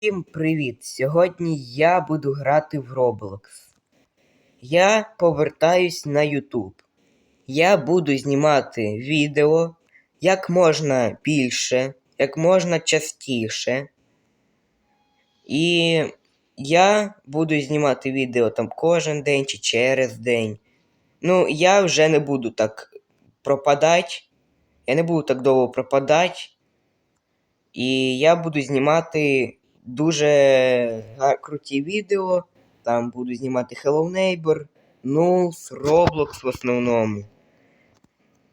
Всім привіт! Сьогодні я буду грати в Roblox. Я повертаюсь на YouTube. Я буду знімати відео як можна більше, як можна частіше. І я буду знімати відео там кожен день чи через день. Ну, я вже не буду так пропадати. Я не буду так довго пропадати. І я буду знімати дуже круті відео. Там буду знімати Hello Neighbor, Nulls, Roblox в основному.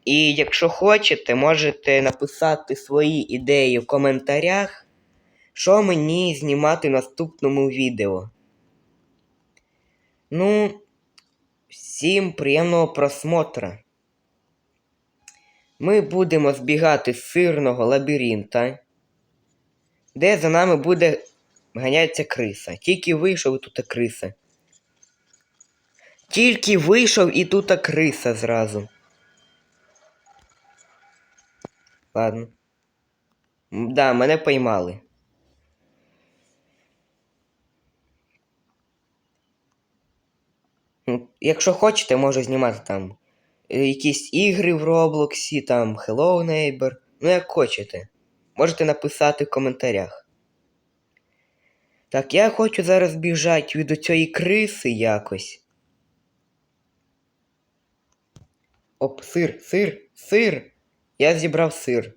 І якщо хочете, можете написати свої ідеї в коментарях, що мені знімати в наступному відео. Ну, всім приємного просмотра. Ми будемо збігати з сирного лабіринта, де за нами буде ганяється криса. Тільки вийшов і тут криса. Тільки вийшов і тут криса зразу. Ладно. Да, мене поймали. Якщо хочете, можу знімати там е, якісь ігри в Роблоксі, там Hello Neighbor. Ну, як хочете. Можете написати в коментарях. Так, я хочу зараз біжати від цієї криси якось. Оп, сир, сир, сир. Я зібрав сир.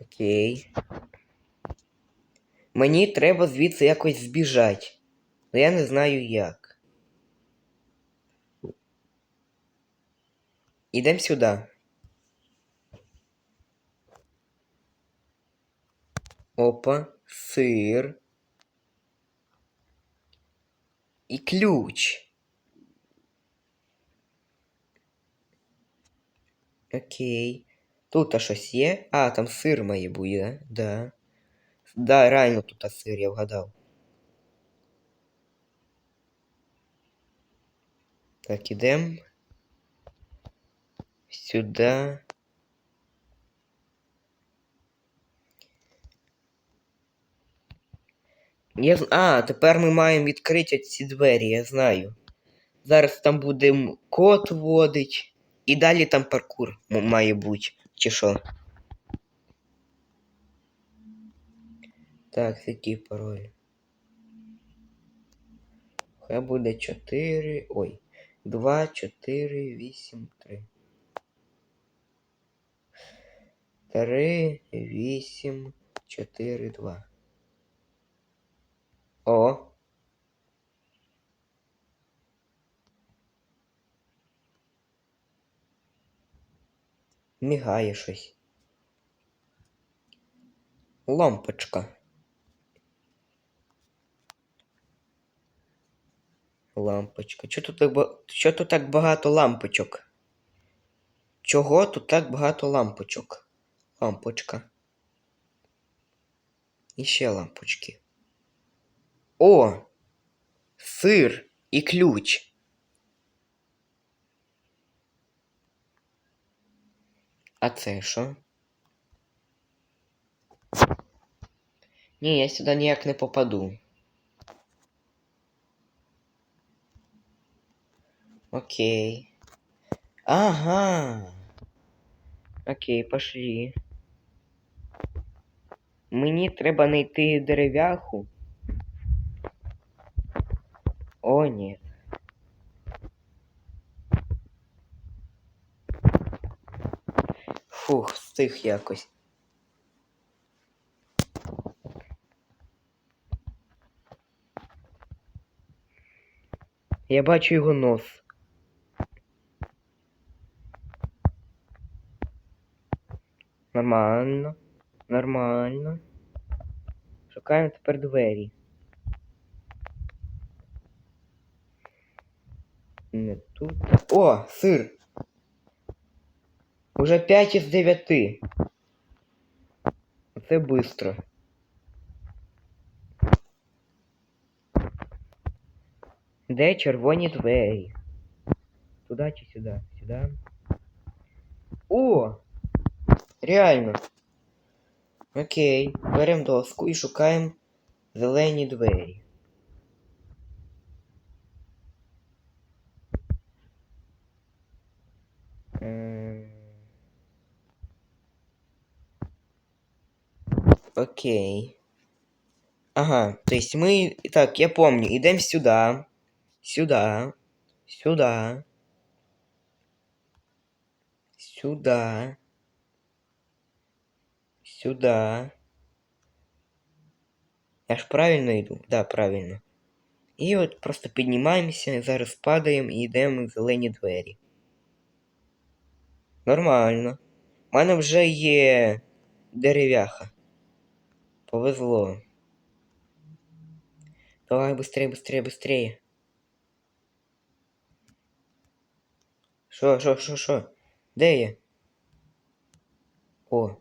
Окей. Мені треба звідси якось збіжати. Але я не знаю як. Ідемо сюди. Опа, сир. І ключ. Окей. Тут а щось є? А, там сир має бути, да? Да. Да, реально тут сир, я вгадав. Так, ідемо. Сюди. Я... А, тепер ми маємо відкрити ці двері, я знаю. Зараз там буде код вводить. І далі там паркур має бути. Чи що? Так, який пароль? Хай буде 4. Ой. 2, 4, 8, 3. 3, 8, 4, 2. О. Мігає щось. Лампочка. Лампочка. Чого тут Чого тут так багато лампочок? Чого тут так багато лампочок? Лампочка. І ще лампочки. О! Сир і ключ. А це що? Ні, я сюди ніяк не попаду. Окей. Ага. Окей, пошли. Мені треба знайти дерев'яху. О, ні. Фух, встиг якось. Я бачу його нос. Нормально. Нормально. Шукаємо тепер двері. Не тут. О, сир! Уже 5 із 9. Це быстро. Де червоні двері? Туди чи сюди? Сюди. О! Реально. Окей. Беремо доску і шукаємо зелені двері. М. Окей. Ага, то есть мы... Так, я помню, идем сюда. Сюда. Сюда. Сюда. Сюда. Я ж правильно йду? Да, правильно. І от просто піднімаємося, зараз падаємо і йдемо в зелені двері. Нормально. У мене вже є дерев'яха. Повезло. Давай быстрее, быстрее, быстрее. Що, що, що, що? Де я? О.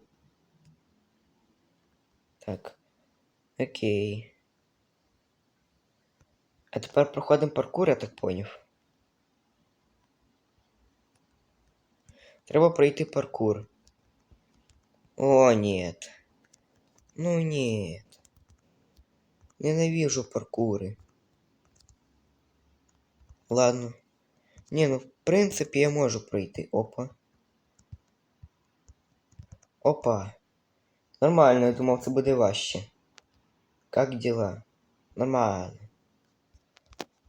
Так. Окей. А тепер проходимо паркур, я так поняв. Треба пройти паркур. О, нет. Ну нет. Ненавижу паркуры. Ладно. Не, ну в принципі я можу пройти. Опа. Опа. Нормально, я думав, це буде важче. Как дела? Нормально.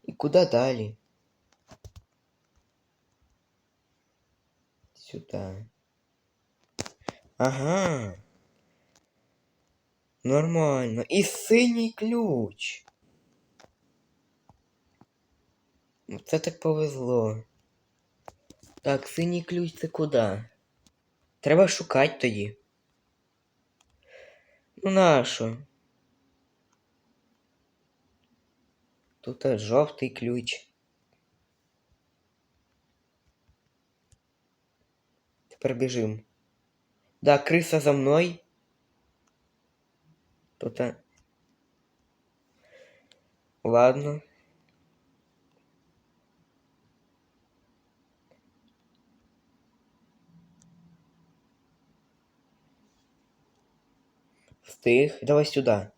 І куди далі? Сюда. Ага. Нормально. І синій ключ. Ну, Це так повезло. Так, синій ключ це куди? Треба шукати тоді. Ну нащо? Тут жовтий ключ. Тепер біжим. Да, криса за мною. Тут. Ладно. Встиг. Давай сюди.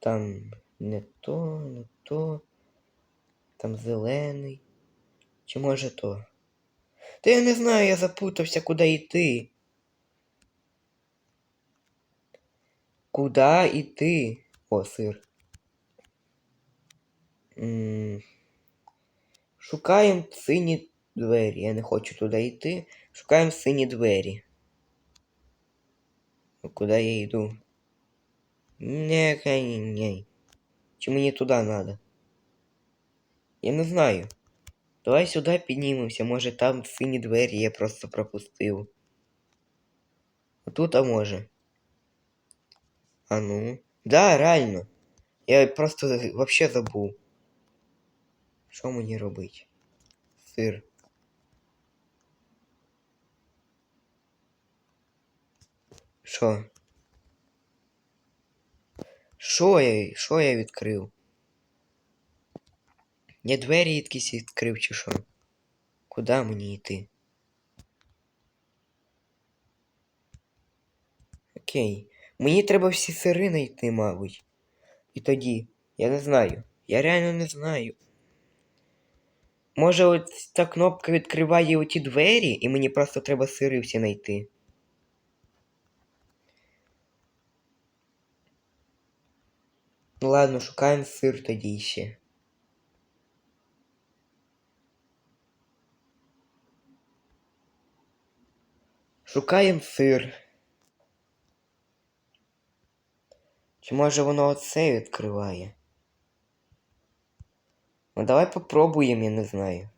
Там не то, не то. Там зелений. Чи може то? Та я не знаю, я запутався, куди йти. Куда йти? О, сир. М, Шукаємо сині двері. Я не хочу туди йти. Шукаємо сині двері. Ну, Куди я йду? Не, ні, ні. Чи мені туди надо? Я не знаю. Давай сюди піднімемося, може там сині двері я просто пропустив. Тут, а може. А ну. Да, реально. Я просто вообще забув. Що мені робить? Сир. Що? Що я, що я відкрив? Я двері якісь відкрив чи що? Куди мені йти? Окей. Мені треба всі сири знайти, мабуть. І тоді. Я не знаю. Я реально не знаю. Може, ось ця кнопка відкриває оті двері, і мені просто треба сири всі знайти. Ну ладно, шукаємо сир тоді ще. Шукаємо сир. Чи може воно оце відкриває? Ну давай попробуємо, я не знаю.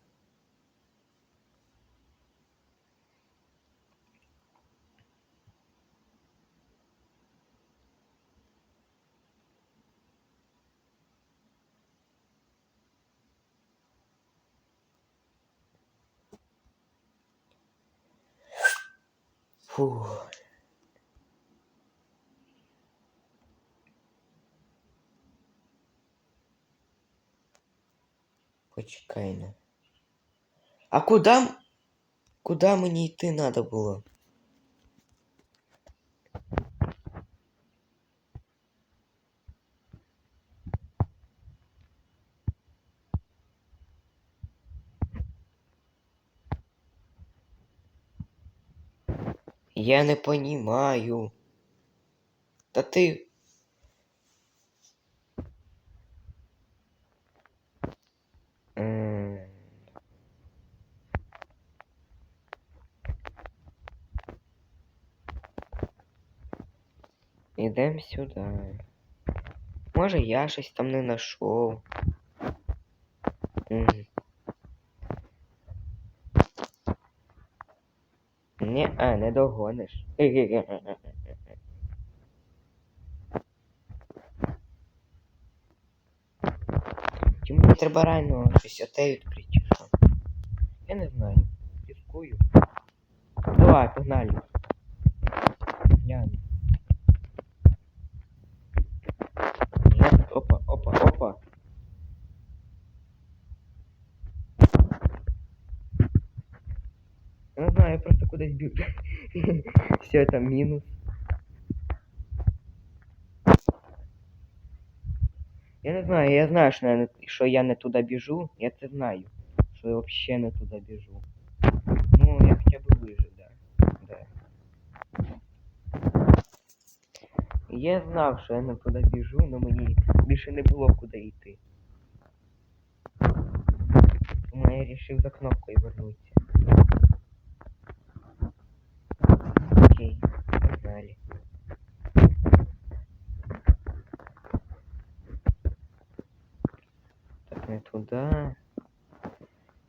Фух. Почекай на. А куда... Куда мне идти надо было? Я не понімаю. Та ти. М. Ідем сюди. Може я щось там не знайшов. М. Ні, а, не догониш. Чому треба реально щось оте відкрити. Я не знаю. Рискую. Давай, погнали. Гляну. я просто кудись біг. Все, это минус. Я не знаю, я знаю, що я не, що я не туди біжу. Я це знаю. Що я взагалі не туди біжу. Ну, я хоча б вижив, да. да. Я знав, що я не туди біжу, але мені більше не було куди йти. Тому я вирішив за кнопкою вернутися. погнали. Так, не туда.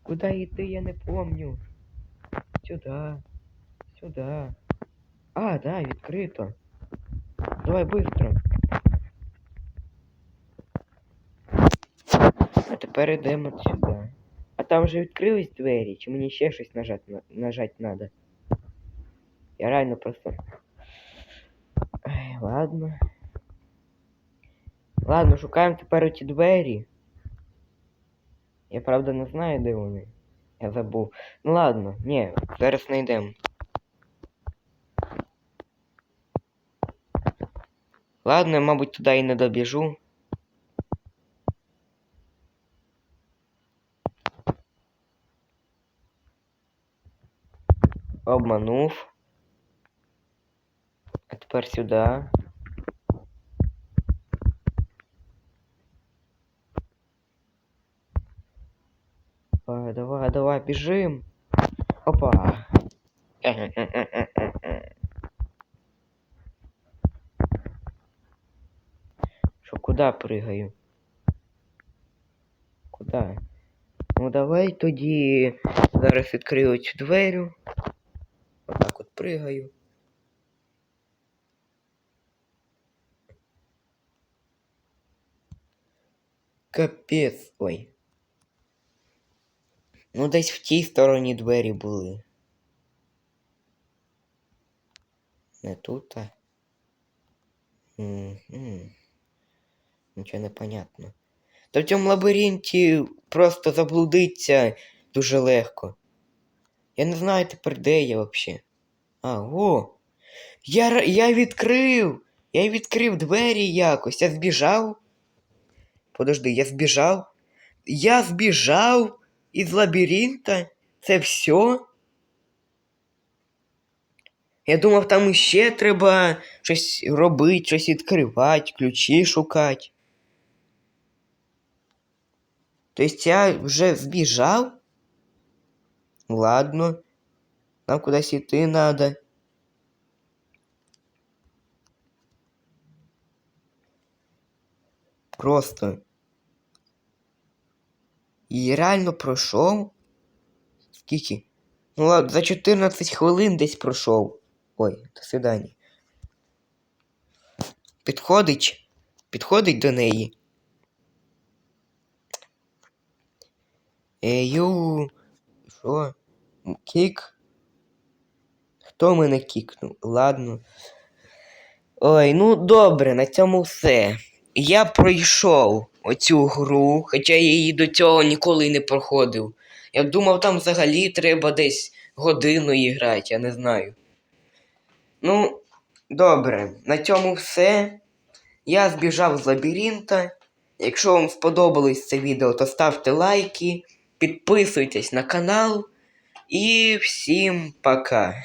Куда идти, я не помню. Сюда. Сюда. А, да, відкрито. Давай быстро. А тепер йдемо от сюди. А там вже відкрились двері, чи мені ще щось нажать, на- нажать надо? Я реально просто. Ладно. Ладно, шукаємо тепер оті двері. Я правда не знаю, де вони. Я забув. Ну ладно, ні, зараз знайдемо. Ладно, я, мабуть, туди і не добіжу. Обманув. А тепер сюди. Давай, давай, давай, бежим. Опа. Що, куди пригаю? Куди? Ну давай тоді зараз відкрию цю дверю. Отак от пригаю. Капець. Ой. Ну, десь в тій стороні двері були. Не тут, а. М-м. Нічого не понятно. Та в цьому лабіринті просто заблудиться дуже легко. Я не знаю тепер, де я взагалі. А, о! Я, я відкрив! Я відкрив двері якось. Я збіжав. Подожди, я збіжав. Я збіжав із лабіринта. Це все? Я думав, там іще треба щось робити, щось відкривати, ключі шукати. Тобто я вже збіжав? Ладно. Нам кудись йти надо. Просто. І реально пройшов. Скільки? Ну ладно, за 14 хвилин десь пройшов. Ой, до свидання. Підходить. Підходить до неї. Ею. Що? Кік? Хто мене кікнув? Ладно. Ой, ну добре, на цьому все. Я пройшов оцю гру, хоча я її до цього ніколи не проходив. Я думав, там взагалі треба десь годину іграти, я не знаю. Ну, добре, на цьому все. Я збіжав з лабіринта. Якщо вам сподобалось це відео, то ставте лайки, підписуйтесь на канал і всім пока.